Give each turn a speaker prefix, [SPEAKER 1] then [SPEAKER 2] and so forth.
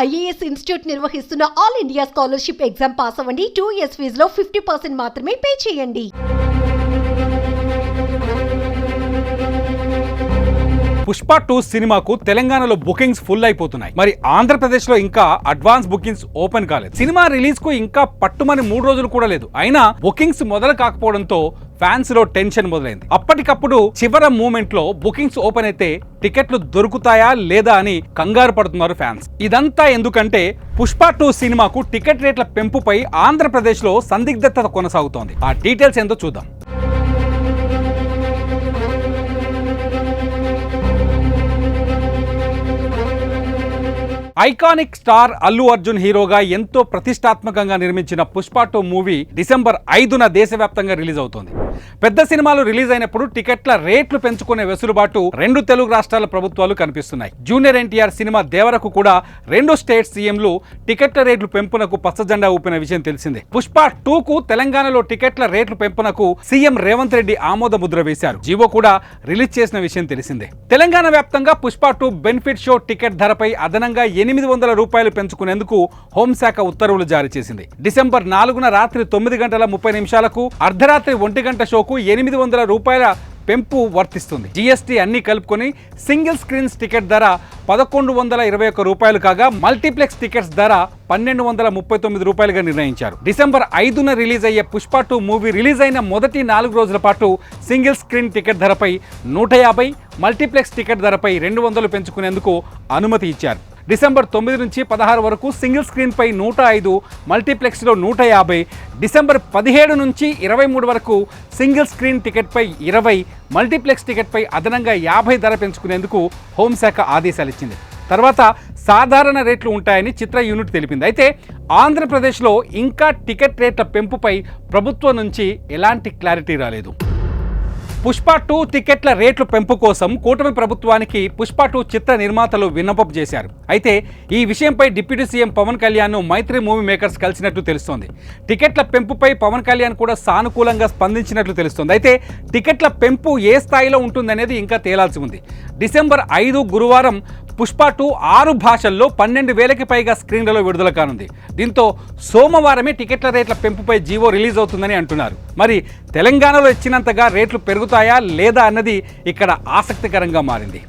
[SPEAKER 1] IAS institute నిర్వహిస్తున్న all India scholarship exam pass అవ్వండి. Two years ఫీజులో ఫిఫ్టీ పర్సెంట్ మాత్రమే పే చేయండి.
[SPEAKER 2] పుష్ప టూ సినిమాకు తెలంగాణలో బుకింగ్స్ ఫుల్ అయిపోతున్నాయి మరి ఆంధ్రప్రదేశ్లో ఇంకా అడ్వాన్స్ బుకింగ్స్ ఓపెన్ కాలేదు. సినిమా రిలీజ్కు ఇంకా పట్టుమని మూడు రోజులు కూడా లేదు. అయినా బుకింగ్స్ మొదలు కాకపోవడంతో ఫ్యాన్స్లో టెన్షన్ మొదలైంది. అప్పటికప్పుడు చివర మూమెంట్లో బుకింగ్స్ ఓపెన్ అయితే టికెట్లు దొరుకుతాయా లేదా అని కంగారు పడుతున్నారు ఫ్యాన్స్. ఇదంతా ఎందుకంటే పుష్ప టూ సినిమాకు టికెట్ రేట్ల పెంపుపై ఆంధ్రప్రదేశ్లో సందిగ్ధత కొనసాగుతోంది. ఆ డీటెయిల్స్ ఏందో చూద్దాం. ఐకానిక్ స్టార్ అల్లు అర్జున్ హీరోగా ఎంతో ప్రతిష్టాత్మకంగా నిర్మించిన పుష్ప టూ మూవీ డిసెంబర్ ఐదున దేశవ్యాప్తంగా రిలీజ్ అవుతోంది. పెద్ద సినిమాలు రిలీజ్ అయినప్పుడు టికెట్ల రేట్లు పెంచుకునే వెసులుబాటు రెండు తెలుగు రాష్ట్రాల ప్రభుత్వాలు కనిపిస్తున్నాయి. జూనియర్ ఎన్టీఆర్ సినిమా దేవరకు కూడా రెండు స్టేట్ సీఎంలు టికెట్ల రేట్లు పెంపునకు పచ్చజెండా ఊపిన విషయం తెలిసిందే. పుష్ప టూ కు తెలంగాణలో టికెట్ల రేట్లు పెంపునకు సీఎం రేవంత్ రెడ్డి ఆమోద ముద్ర వేశారు. జీవో కూడా రిలీజ్ చేసిన విషయం తెలిసిందే. తెలంగాణ వ్యాప్తంగా Pushpa two benefit show ticket ధరపై అదనంగా ఎనిమిది వందల రూపాయలు పెంచుకునేందుకు హోంశాఖ ఉత్తర్వులు జారీ చేసింది. డిసెంబర్ నాలుగున రాత్రి తొమ్మిది గంటల ముప్పై నిమిషాలకు అర్ధరాత్రి ఒంటి గంట గంట షోకు ఎనిమిది వందల రూపాయల పెంపు వర్తిస్తుంది. జీఎస్టీ అన్ని కలుపుకొని సింగిల్ స్క్రీన్స్ టికెట్ ధర పదకొండు వందల ఇరవై ఒక్క రూపాయలు కాగా మల్టీప్లెక్స్ టికెట్స్ ధర పన్నెండు వందల ముప్పై తొమ్మిది రూపాయలుగా నిర్ణయించారు. డిసెంబర్ ఐదున రిలీజ్ అయ్యే పుష్ప టూ మూవీ రిలీజ్ అయిన మొదటి నాలుగు రోజుల పాటు సింగిల్ స్క్రీన్ టికెట్ ధరపై నూట యాభై మల్టీప్లెక్స్ టికెట్ ధరపై రెండు వందలు పెంచుకునేందుకు అనుమతి ఇచ్చారు. డిసెంబర్ తొమ్మిది నుంచి పదహారు వరకు సింగిల్ స్క్రీన్పై నూట ఐదు మల్టీప్లెక్స్లో నూట యాభై డిసెంబర్ పదిహేడు నుంచి ఇరవై మూడు వరకు సింగిల్ స్క్రీన్ టికెట్పై ఇరవై మల్టీప్లెక్స్ టికెట్పై అదనంగా యాభై ధర పెంచుకునేందుకు హోంశాఖ ఆదేశాలు ఇచ్చింది. తర్వాత సాధారణ రేట్లు ఉంటాయని చిత్ర యూనిట్ తెలిపింది. అయితే ఆంధ్రప్రదేశ్లో ఇంకా టికెట్ రేట్ల పెంపుపై ప్రభుత్వం నుంచి ఎలాంటి క్లారిటీ రాలేదు. పుష్ప టూ టికెట్ల రేట్లు పెంపు కోసం కూటమి ప్రభుత్వానికి పుష్ప టూ చిత్ర నిర్మాతలు విన్నపం చేశారు. అయితే ఈ విషయంపై deputy CM Pawan Kalyan Mythri movie makers కలిసినట్లు తెలుస్తోంది. టికెట్ల పెంపుపై పవన్ కళ్యాణ్ కూడా సానుకూలంగా స్పందించినట్లు తెలుస్తోంది. అయితే టికెట్ల పెంపు ఏ స్థాయిలో ఉంటుందనేది ఇంకా తేలాల్సి ఉంది. డిసెంబర్ ఐదు గురువారం పుష్ప టూ ఆరు భాషల్లో పన్నెండు వేలకి పైగా స్క్రీన్లలో విడుదల కానుంది. దీంతో సోమవారమే టికెట్ల రేట్ల పెంపుపై జీవో రిలీజ్ అవుతుందని అంటున్నారు. మరి తెలంగాణలో ఇచ్చినంతగా రేట్లు పెరుగుతాయా లేదా అన్నది ఇక్కడ ఆసక్తికరంగా మారింది.